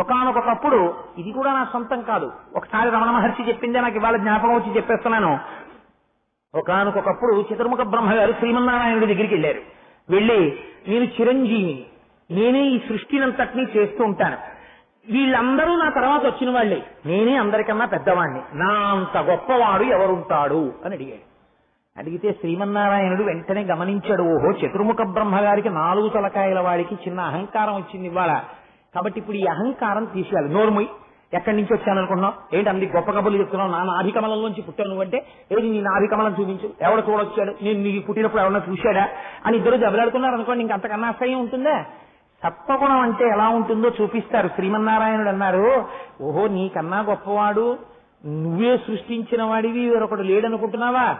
ఒకనొకప్పుడు ఇది కూడా నా సొంతం కాదు. ఒకసారి రమణ మహర్షి చెప్పిందే నాకు ఇవాళ జ్ఞాపకం వచ్చి చెప్పేస్తున్నాను. ఒకనొకప్పుడు చతుర్ముఖ బ్రహ్మ గారు శ్రీమన్నారాయణుడి దగ్గరికి వెళ్ళారు. వెళ్ళి నేను చిరంజీవిని. నేనే ఈ సృష్టినంతటినీ చేస్తూ ఉంటాను. వీళ్ళందరూ నా తర్వాత వచ్చిన వాళ్ళే. నేనే అందరికన్నా పెద్దవాణ్ణి. నా అంత గొప్పవాడు ఎవరుంటాడు? అని అడిగాడు. అడిగితే శ్రీమన్నారాయణుడు వెంటనే గమనించాడు ఓహో చతుర్ముఖ బ్రహ్మ గారికి నాలుగు తలకాయల వాడికి చిన్న అహంకారం వచ్చింది ఇవాళ. కాబట్టి ఇప్పుడు ఈ అహంకారం తీసేయాలి. నోరుమొయ్ ఎక్కడి నుంచి వచ్చాను అనుకుంటున్నావు ఏంటి అన్ని గొప్ప కబుర్లు చెప్తున్నావు? నా నాభికమలంలోంచి పుట్టాను నువ్వంటే? ఏది నీ నాభికమలం చూపించు. ఎవడు చూడొచ్చాడు నేను నీకు పుట్టినప్పుడు ఎవరన్నా చూశాడా? అని ఇద్దరు జబలాడుకున్నారు అనుకోండి ఇంక అంతకన్నా అసహ్యం ఉంటుందా? సత్వగుణం అంటే ఎలా ఉంటుందో చూపిస్తారు. శ్రీమన్నారాయణుడు అన్నారు ఓహో నీకన్నా గొప్పవాడు నువ్వే సృష్టించిన వాడివి వేరొకడు లేడనుకుంటున్నావా?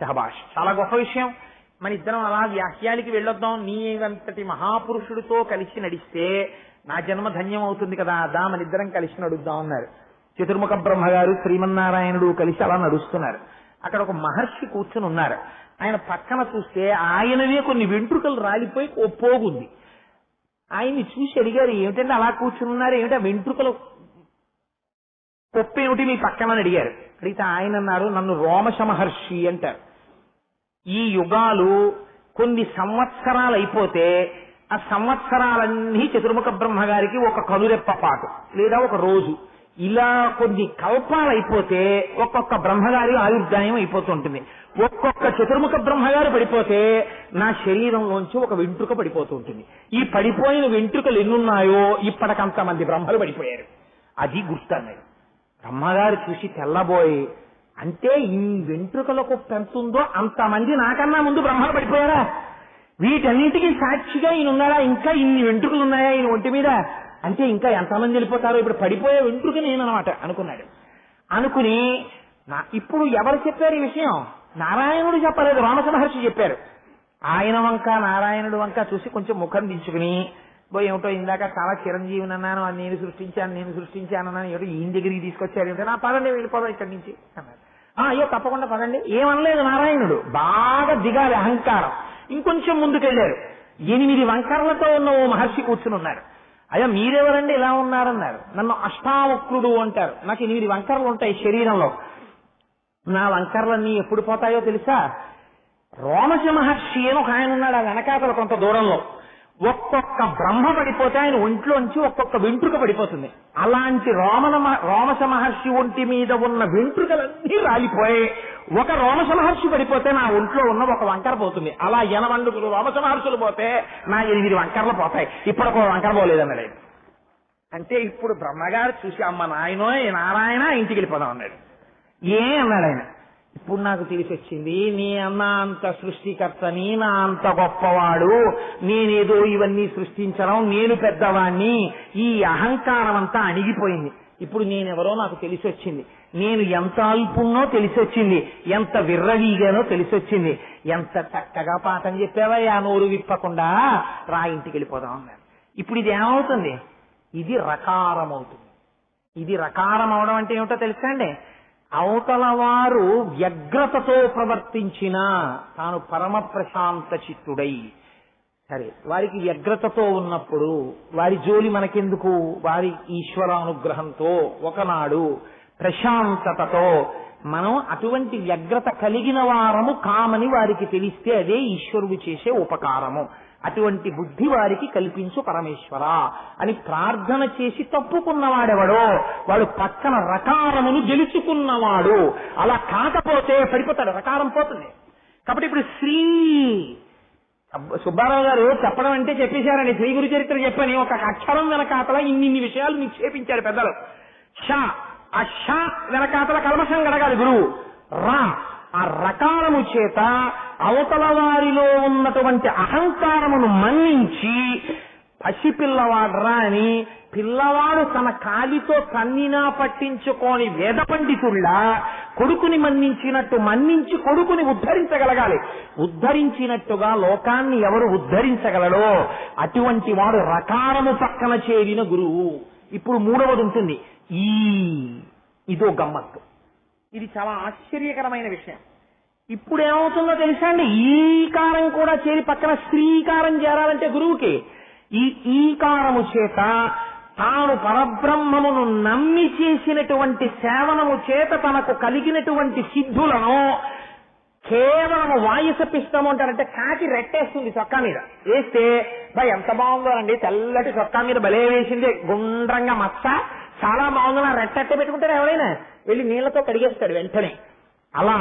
సహబాష్ చాలా గొప్ప విషయం. మన ఇద్దరం అలా వ్యాఖ్యానికి వెళ్ళొద్దాం. నీవంతటి మహాపురుషుడితో కలిసి నడిస్తే నా జన్మ ధన్యం అవుతుంది కదా. దా మన ఇద్దరం కలిసి నడుద్దాం అన్నారు. చతుర్ముఖ బ్రహ్మ గారు శ్రీమన్నారాయణుడు కలిసి అలా నడుస్తున్నారు. అక్కడ ఒక మహర్షి కూర్చుని ఉన్నారు. ఆయన పక్కన చూస్తే ఆయనవే కొన్ని వెంట్రుకలు రాలిపోయి ఓ పోగుంది. ఆయన్ని చూసి అడిగారు ఏమిటంటే అలా కూర్చుని ఉన్నారు? ఏమిటా వెంట్రుకలు? పొప్పేమిటి మీ పక్కన అడిగారు. అడిగితే ఆయన అన్నారు నన్ను రోమశ మహర్షి అంటారు. ఈ యుగాలు కొన్ని సంవత్సరాలు అయిపోతే ఆ సంవత్సరాలన్నీ చతుర్ముఖ బ్రహ్మగారికి ఒక కనురెప్ప పాటు లేదా ఒక రోజు. ఇలా కొన్ని కల్పాలు అయిపోతే ఒక్కొక్క బ్రహ్మగారి ఆయుర్దాయం అయిపోతుంటుంది. ఒక్కొక్క చతుర్ముఖ బ్రహ్మగారు పడిపోతే నా శరీరంలోంచి ఒక వెంట్రుక పడిపోతూ ఉంటుంది ఈ పడిపోయిన వెంట్రుకలు ఎన్నున్నాయో ఇప్పటికంత మంది బ్రహ్మలు పడిపోయారు. అది గుర్తన్నాడు బ్రహ్మగారు చూసి తెల్లబోయి అంటే ఈ వెంట్రుకలకు పెంతుందో అంతమంది నాకన్నా ముందు బ్రహ్మలు పడిపోయారా? వీటన్నిటికీ సాక్షిగా ఈయన ఉన్నారా ఇంకా ఇన్ని వెంట్రుకలు ఉన్నాయా ఈయన ఒంటి మీద? అంటే ఇంకా ఎంతమంది వెళ్ళిపోతారో ఇప్పుడు పడిపోయే వెంట్రుక నేననమాట అనుకున్నాడు. అనుకుని నా ఇప్పుడు ఎవరు చెప్పారు ఈ విషయం? నారాయణుడు చెప్పలేదు రామస మహర్షి చెప్పారు. ఆయన వంక నారాయణుడు వంక చూసి కొంచెం ముఖం దించుకుని బో ఏమిటో ఇందాక చాలా చిరంజీవిని అన్నాను అది నేను సృష్టించాను నేను సృష్టించాను అన్నాను ఏమిటో ఈయన దగ్గరికి తీసుకొచ్చారు ఏమిటో. నా పదండి వెళ్ళిపోదాం ఇక్కడి నుంచి అన్నారు. "ఆ, అయ్యో తప్పకుండా పదండి. ఏమనలేదు నారాయణుడు. బాగా దిగాలి అహంకారం. ఇంకొంచెం ముందుకెళ్ళారు ఎనిమిది వంకర్లతో ఉన్న ఓ మహర్షి కూర్చుని ఉన్నారు. అయ్యా మీరెవరండి ఇలా ఉన్నారన్నారు. నన్ను అష్టావక్రుడు అంటారు. నాకు ఎనిమిది వంకరలు ఉంటాయి శరీరంలో. నా వంకర్లన్నీ ఎప్పుడు పోతాయో తెలుసా? రోమశ మహర్షి అని ఒక ఆయన ఉన్నాడు ఆ వెనకాతల కొంత దూరంలో. ఒక్కొక్క బ్రహ్మ పడిపోతే ఆయన ఒంట్లోంచి ఒక్కొక్క వెంట్రుక పడిపోతుంది. అలాంటి రోమన రోమస మహర్షి ఒంటి మీద ఉన్న వెంట్రుకలన్నీ రాలిపోయి ఒక రోమస మహర్షి పడిపోతే నా ఒంట్లో ఉన్న ఒక వంకర పోతుంది. అలా ఎనవండుకులు రోమస మహర్షులు పోతే నా ఎనిమిది వంకరలు పోతాయి. ఇప్పుడు ఒక వంకర పోలేదన్నాడు ఆయన. అంటే ఇప్పుడు బ్రహ్మగారు చూసి అమ్మ నాయనో నారాయణ ఇంటికి వెళ్ళిపోదాం అన్నాడు. ఏ అన్నాడు ఆయన. ఇప్పుడు నాకు తెలిసి వచ్చింది నీ అన్న అంత సృష్టికర్తని నా అంత గొప్పవాడు నేనేదో ఇవన్నీ సృష్టించడం నేను పెద్దవాణ్ణి ఈ అహంకారం అంతా అణిగిపోయింది. ఇప్పుడు నేనెవరో నాకు తెలిసి వచ్చింది నేను ఎంత అల్పున్నో తెలిసి వచ్చింది ఎంత విర్రవీగానో తెలిసి వచ్చింది ఎంత చక్కగా పాఠం చెప్పావా ఆ నోరు విప్పకుండా రా ఇంటికి వెళ్ళిపోదాం అన్నారు. ఇప్పుడు ఇది ఏమవుతుంది? ఇది రకారం అవుతుంది ఇది రకారం అవడం అంటే ఏమిటో తెలుసా అండి? అవతల వారు వ్యగ్రతతో ప్రవర్తించిన తాను పరమ ప్రశాంత చిత్తుడై సరే వారికి వ్యగ్రతతో ఉన్నప్పుడు వారి జోలి మనకెందుకు? వారి ఈశ్వరానుగ్రహంతో ఒకనాడు ప్రశాంతతతో మనం అటువంటి వ్యగ్రత కలిగిన వారము కామని వారికి తెలిస్తే అదే ఈశ్వరుడు చేసే ఉపకారము. అటువంటి బుద్ధి వారికి కల్పించు పరమేశ్వర అని ప్రార్థన చేసి తప్పుకున్నవాడెవడో వాడు పక్కన రకారమును గెలుచుకున్నవాడు. అలా కాకపోతే పడిపోతాడు రకారం పోతుంది. కాబట్టి ఇప్పుడు శ్రీ సుబ్బారావు గారు చెప్పడం అంటే చెప్పేశారండి. శ్రీ గురు చరిత్ర చెప్పని ఒక అక్షరం వెనకాతల ఇన్ని ఇన్ని విషయాలు నిక్షేపించారు పెద్దలు. ష ఆ ష వెనకాతల కల్మషం గడగాలి గురువు. రా ఆ రకాలము చేత అవతల వారిలో ఉన్నటువంటి అహంకారమును మన్నించి పసిపిల్లవాడ్రా అని పిల్లవాడు తన కాలితో కన్నినా పట్టించుకోని వేద పండితుల్లా కొడుకుని మన్నించినట్టు మన్నించి కొడుకుని ఉద్ధరించగలగాలి. ఉద్ధరించినట్టుగా లోకాన్ని ఎవరు ఉద్ధరించగలడో అటువంటి వాడు రకారము పక్కన చేరిన గురువు. ఇప్పుడు మూడవది ఉంటుంది. ఈ ఇదో గమ్మత్తు. ఇది చాలా ఆశ్చర్యకరమైన విషయం. ఇప్పుడు ఏమవుతుందో తెలుసా అండి? ఈకారం కూడా చేరి పక్కన శ్రీకారం చేరాలంటే గురువుకి ఈ ఈకారము చేత తాను పరబ్రహ్మమును నమ్మి చేసినటువంటి సేవనము చేత తనకు కలిగినటువంటి సిద్ధులను కేవలం వాయుసపిస్తాము అంటారంటే కాకి రెట్టేస్తుంది చొక్కా మీద. వేస్తే బా ఎంత బాగుందోనండి తెల్లటి చొక్కా మీద బలే వేసింది గుండ్రంగా మచ్చ చాలా బాగుందో నా పెట్టుకుంటారు ఎవరైనా? వెళ్ళి నీళ్ళతో కడిగేస్తాడు వెంటనే. అలా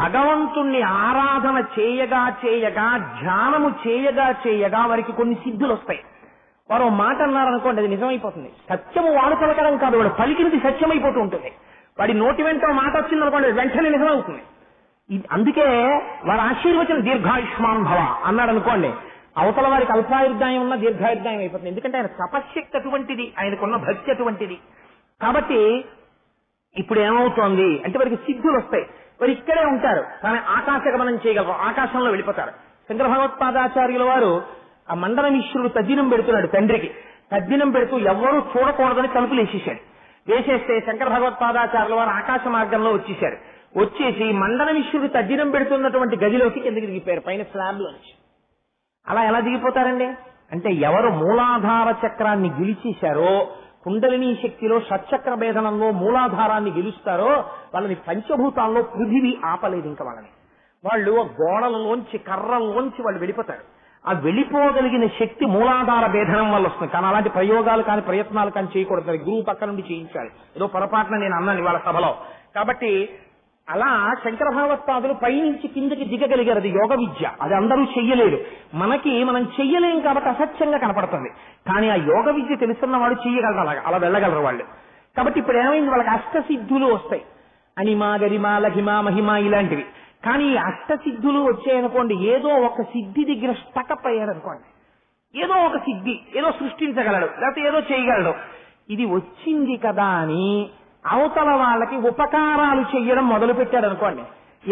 భగవంతుణ్ణి ఆరాధన చేయగా చేయగా ధ్యానము చేయగా చేయగా వారికి కొన్ని సిద్ధులు వస్తాయి వారు మాట అన్నారనుకోండి అది నిజమైపోతుంది. సత్యము వాడు పలకడం కాదు వాడు పలికినది సత్యమైపోతూ ఉంటుంది. వాడి నోటి వెంట మాట వచ్చింది అనుకోండి వెంటనే నిజమవుతుంది. అందుకే వారి ఆశీర్వచనం దీర్ఘాయుష్మాన్ భవ అన్నాడు అనుకోండి అవతల వారికి అల్పాయుర్దాయం ఉన్న దీర్ఘాయుర్దాయం అయిపోతుంది. ఎందుకంటే ఆయన తపశ్శక్తి అటువంటిది ఆయనకున్న భక్తి అటువంటిది. కాబట్టి ఇప్పుడు ఏమవుతోంది అంటే వారికి సిద్ధులు వస్తాయి వారు ఇక్కడే ఉంటారు. కానీ ఆకాశ గమనం చేయగలరు. ఆకాశంలో వెళ్ళిపోతారు. శంకర భగవత్పాదాచార్యుల వారు ఆ మండలమిశ్వరుడు తద్దినం పెడుతున్నాడు తండ్రికి. తద్దినం పెడుతూ ఎవరూ చూడకూడదని తలుపులు వేసేశాడు. వేసేస్తే శంకర భగవత్పాదాచార్యుల వారు ఆకాశ మార్గంలో వచ్చేశారు. వచ్చేసి మండలమిశ్వరుడు తద్దినం పెడుతున్నటువంటి గదిలోకి కిందకి దిగిపోయారు. పైన స్లాబ్ నుంచి. అలా ఎలా దిగిపోతారండి? అంటే ఎవరు మూలాధార చక్రాన్ని గెలిచేశారో కుండలిని శక్తిలో షట్చక్ర భేదనంలో మూలాధారాన్ని గెలుస్తారో వాళ్ళని పంచభూతాల్లో పృథివీ ఆపలేదు ఇంకా వాళ్ళని. వాళ్ళు ఆ గోడలలోంచి కర్రల్లోంచి వాళ్ళు వెళ్ళిపోతారు. ఆ వెళ్ళిపోగలిగిన శక్తి మూలాధార భేదనం వల్ల వస్తుంది. కానీ అలాంటి ప్రయోగాలు కానీ ప్రయత్నాలు కానీ చేయకూడదు. గురువు పక్క నుండి చేయించాలి. ఏదో పొరపాటున నేను అన్నాను వాళ్ళ సభలో. కాబట్టి అలా శంకర భగవత్పాదులు పైనుంచి కిందకి దిగగలిగారు అది యోగ విద్య. అది అందరూ చెయ్యలేరు. మనకి మనం చెయ్యలేం కాబట్టి అసత్యంగా కనపడుతుంది. కానీ ఆ యోగ విద్య తెలుసున్న వాడు చెయ్యగలరు అలాగా. అలా వెళ్ళగలరు వాళ్ళు. కాబట్టి ఇప్పుడు ఏమైంది? వాళ్ళకి అష్టసిద్ధులు వస్తాయి. అనిమా గరిమా లఘిమా మహిమ ఇలాంటివి. కానీ ఈ అష్టసిద్ధులు వచ్చాయనుకోండి ఏదో ఒక సిద్ధి దగ్గర స్టకప్ అయ్యారనుకోండి. ఏదో ఒక సిద్ధి ఏదో సృష్టించగలడు లేకపోతే ఏదో చేయగలడు. ఇది వచ్చింది కదా అని అవతల వాళ్ళకి ఉపకారాలు చెయ్యడం మొదలు పెట్టాడు అనుకోండి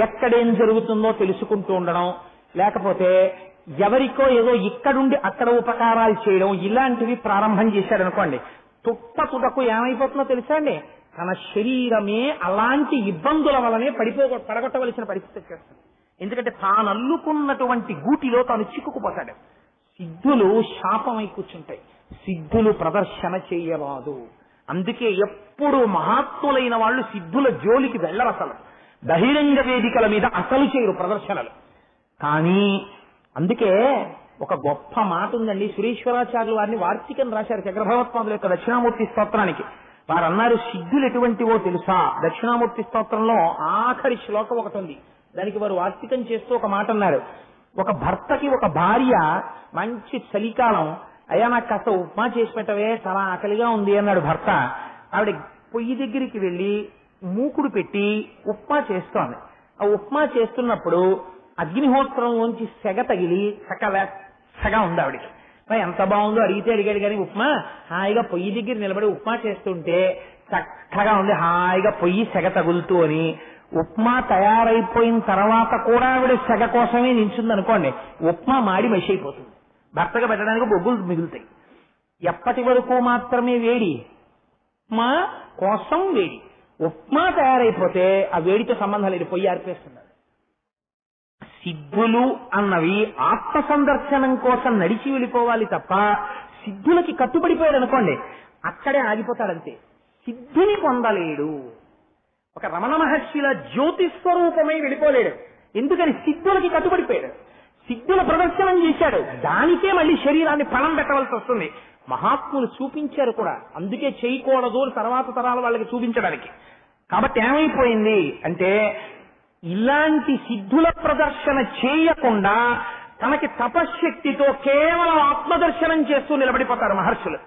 ఎక్కడేం జరుగుతుందో తెలుసుకుంటూ ఉండడం లేకపోతే ఎవరికో ఏదో ఇక్కడుండి అక్కడ ఉపకారాలు చేయడం ఇలాంటివి ప్రారంభం చేశాడు అనుకోండి తుప్ప తుదకు ఏమైపోతుందో తెలుసా అండి? తన శరీరమే అలాంటి ఇబ్బందుల వలనే పడిపో పడగొట్టవలసిన పరిస్థితి వచ్చేస్తుంది. ఎందుకంటే తాను అల్లుకున్నటువంటి గూటిలో తాను చిక్కుకుపోతాడు. సిద్ధులు శాపమై కూర్చుంటాయి. సిద్ధులు ప్రదర్శన చేయరాదు. అందుకే ఎప్పుడు మహాత్ములైన వాళ్ళు సిద్ధుల జోలికి వెళ్ళరు అసలు. బహిరంగ వేదికల మీద అసలు చేయరు ప్రదర్శనలు. కానీ అందుకే ఒక గొప్ప మాట ఉందండి. సురేశ్వరాచార్యులు వారిని వార్తికం రాశారు. చక్రభగవత్పాదుల యొక్క దక్షిణామూర్తి స్తోత్రానికి. వారు అన్నారు సిద్ధులు ఎటువంటివో తెలుసా? దక్షిణామూర్తి స్తోత్రంలో ఆఖరి శ్లోకం ఒకటి ఉంది. దానికి వారు వార్తికం చేస్తూ ఒక మాట అన్నారు. ఒక భర్తకి ఒక భార్య మంచి చలికాలం అయ్యా నాకు కాస్త ఉప్మా చేసి పెట్టవే చాలా ఆకలిగా ఉంది అన్నాడు భర్త. ఆవిడ పొయ్యి దగ్గరికి వెళ్ళి మూకుడు పెట్టి ఉప్మా చేస్తోంది. ఆ ఉప్మా చేస్తున్నప్పుడు అగ్నిహోత్రంలోంచి సెగ తగిలి సకల సెగ ఉంది ఆవిడికి. ఎంత బాగుందో అడిగితే అడిగాడు కానీ ఉప్మా హాయిగా పొయ్యి దగ్గర నిలబడి ఉప్మా చేస్తుంటే చక్కగా ఉంది హాయిగా పొయ్యి సెగ తగులుతూ అని. ఉప్మా తయారైపోయిన తర్వాత కూడా ఆవిడ సెగ కోసమే నించుంది అనుకోండి ఉప్మా మాడి మసి అయిపోతుంది. భర్తగా పెట్టడానికి బొగ్గులు మిగులుతాయి. ఎప్పటి వరకు మాత్రమే వేడి? ఉప్మా కోసం వేడి. ఉప్మా తయారైపోతే ఆ వేడితో సంబంధం లేదు పొయ్యి ఆర్పేస్తున్నారు. సిద్ధులు అన్నవి ఆత్మ సందర్శనం కోసం నడిచి వెళ్ళిపోవాలి తప్ప సిద్ధులకి కట్టుబడిపోయాడు అనుకోండి అక్కడే ఆగిపోతాడంతే. సిద్ధిని పొందలేడు. ఒక రమణ మహర్షిల జ్యోతి స్వరూపమై వెళ్ళిపోలేడు. ఎందుకని? సిద్ధులకి కట్టుబడిపోయాడు. సిద్ధుల ప్రదర్శనం చేశాడు. దానికే మళ్ళీ శరీరాన్ని పణం పెట్టవలసి వస్తుంది. మహాత్ములు చూపించారు కూడా. అందుకే చేయకూడదు అని తర్వాత తరాల వాళ్ళకి చూపించడానికి. కాబట్టి ఏమైపోయింది అంటే ఇలాంటి సిద్ధుల ప్రదర్శన చేయకుండా తనకి తపశ్శక్తితో కేవలం ఆత్మదర్శనం చేస్తూ నిలబడిపోతారు మహర్షులు.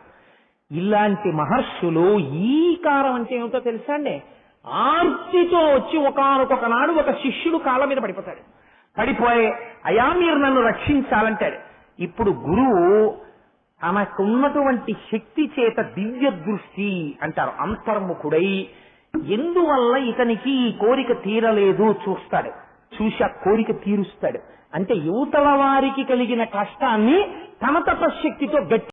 ఇలాంటి మహర్షులు ఈ కారం అంటే ఏమిటో తెలుసా అండి? ఆర్తితో వచ్చి ఒకనొక నాడు ఒక శిష్యుడు కాళ్ళ మీద పడిపోతాడు. పడిపోయి అయా మీరు నన్ను రక్షించాలంటాడు. ఇప్పుడు గురువు తనకున్నటువంటి శక్తి చేత దివ్య దృష్టి అంటారు. అంతర్ముఖుడై ఎందువల్ల ఇతనికి ఈ కోరిక తీరలేదు చూస్తాడు. చూసి ఆ కోరిక తీరుస్తాడు. అంటే యువతల వారికి కలిగిన కష్టాన్ని తన తపశ్శక్తితో గట్టి